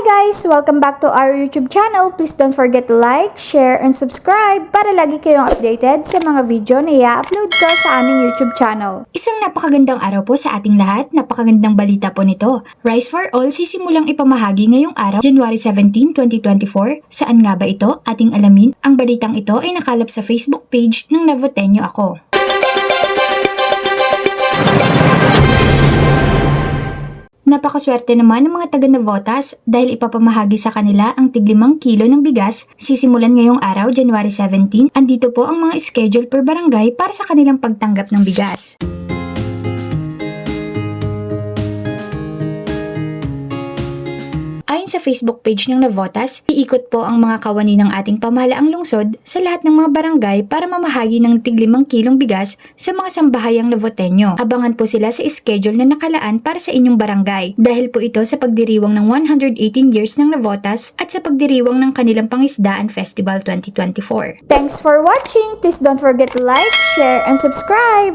guys! Welcome back to our YouTube channel. Please don't forget to like, share, and subscribe para lagi kayong updated sa mga video na i-upload ko sa aming YouTube channel. Isang napakagandang araw po sa ating lahat. Napakagandang balita po nito. Rise for All sisimulang ipamahagi ngayong araw, January 17, 2024. Saan nga ba ito? Ating alamin. Ang balitang ito ay nakalap sa Facebook page ng Navotenyo Ako. Napakaswerte naman ng mga taga Navotas dahil ipapamahagi sa kanila ang tiglimang kilo ng bigas sisimulan ngayong araw, January 17. Andito po ang mga schedule per barangay para sa kanilang pagtanggap ng bigas. Ayon sa Facebook page ng Navotas, iikot po ang mga kawani ng ating pamahalaang lungsod sa lahat ng mga barangay para mamahagi ng tiglimang kilong bigas sa mga sambahayang Navotenyo. Abangan po sila sa schedule na nakalaan para sa inyong barangay dahil po ito sa pagdiriwang ng 118 years ng Navotas at sa pagdiriwang ng kanilang Pangisdaan Festival 2024. Thanks for watching! Please don't forget to like, share, and subscribe!